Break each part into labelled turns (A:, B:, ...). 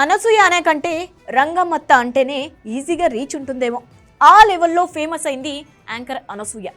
A: అనసూయ అనే కంటే రంగమ్మత్త అంటేనే ఈజీగా రీచ్ ఉంటుందేమో. ఆ లెవెల్లో ఫేమస్ అయింది యాంకర్ అనసూయ.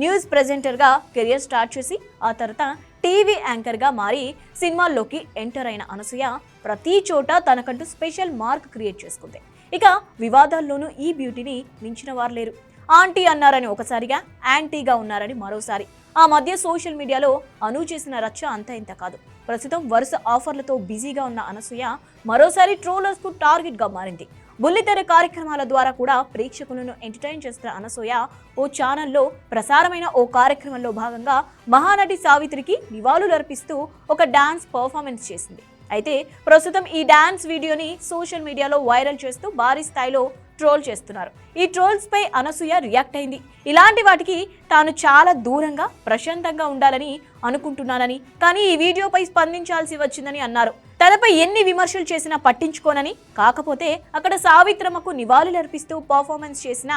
A: న్యూస్ ప్రెజెంటర్గా కెరియర్ స్టార్ట్ చేసి ఆ తర్వాత టీవీ యాంకర్గా మారి సినిమాల్లోకి ఎంటర్ అయిన అనసూయ ప్రతి చోట తనకంటూ స్పెషల్ మార్క్ క్రియేట్ చేసుకుంది. ఇక వివాదాల్లోనూ ఈ బ్యూటీని మించిన వారు లేరు. ఆంటీ అన్నారని ఒకసారిగా యాంటీగా ఉన్నారని మరోసారి. ఆ మధ్య సోషల్ మీడియాలో అను చేసిన రచ్చ అంత ఇంత కాదు. ప్రస్తుతం వరుస ఆఫర్లతో బిజీగా ఉన్న అనసూయ మరోసారి ట్రోలర్స్కు టార్గెట్గా మారింది. బుల్లితెర కార్యక్రమాల ద్వారా కూడా ప్రేక్షకులను ఎంటర్టైన్ చేస్తున్న అనసూయ ఓ ఛానల్లో ప్రసారమైన ఓ కార్యక్రమంలో భాగంగా మహానటి సావిత్రికి నివాళులర్పిస్తూ ఒక డాన్స్ పర్ఫార్మెన్స్ చేసింది. అయితే ప్రస్తుతం ఈ డాన్స్ వీడియోని సోషల్ మీడియాలో వైరల్ చేస్తూ భారీ స్థాయిలో ట్రోల్ చేస్తున్నారు. ఈ ట్రోల్స్ పై అనసూయ రియాక్ట్ అయింది. ఇలాంటి వాటికి తాను చాలా దూరంగా ప్రశాంతంగా ఉండాలని అనుకుంటున్నానని కానీ ఈ వీడియోపై స్పందించాల్సి వచ్చిందని అన్నారు. తనపై ఎన్ని విమర్శలు చేసినా పట్టించుకోనని కాకపోతే అక్కడ సావిత్రమ్మకు నివాళులర్పిస్తూ పర్ఫార్మెన్స్ చేసిన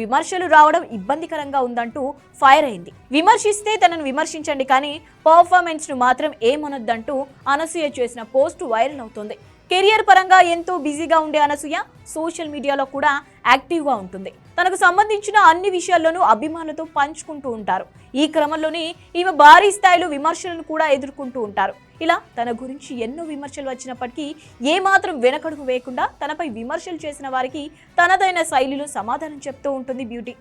A: విమర్శలు రావడం ఇబ్బందికరంగా ఉందంటూ ఫైర్ అయింది. విమర్శిస్తే తనను విమర్శించండి కానీ పర్ఫార్మెన్స్ను మాత్రం ఏమనొద్దంటూ అనసూయ చేసిన పోస్ట్ వైరల్ అవుతుంది. కెరియర్ పరంగా ఎంతో బిజీగా ఉండే అనసూయ సోషల్ మీడియాలో కూడా యాక్టివ్గా ఉంటుంది. తనకు సంబంధించిన అన్ని విషయాల్లోనూ అభిమానులతో పంచుకుంటూ ఉంటారు. ఈ క్రమంలోనే ఈమె భారీ స్థాయిలో విమర్శలను కూడా ఎదుర్కొంటూ ఉంటారు. ఇలా తన గురించి ఎన్నో విమర్శలు వచ్చినప్పటికీ ఏమాత్రం వెనకడుగు వేయకుండా తనపై విమర్శలు చేసిన వారికి తనదైన శైలిలో సమాధానం చెప్తూ ఉంటుంది బ్యూటీ.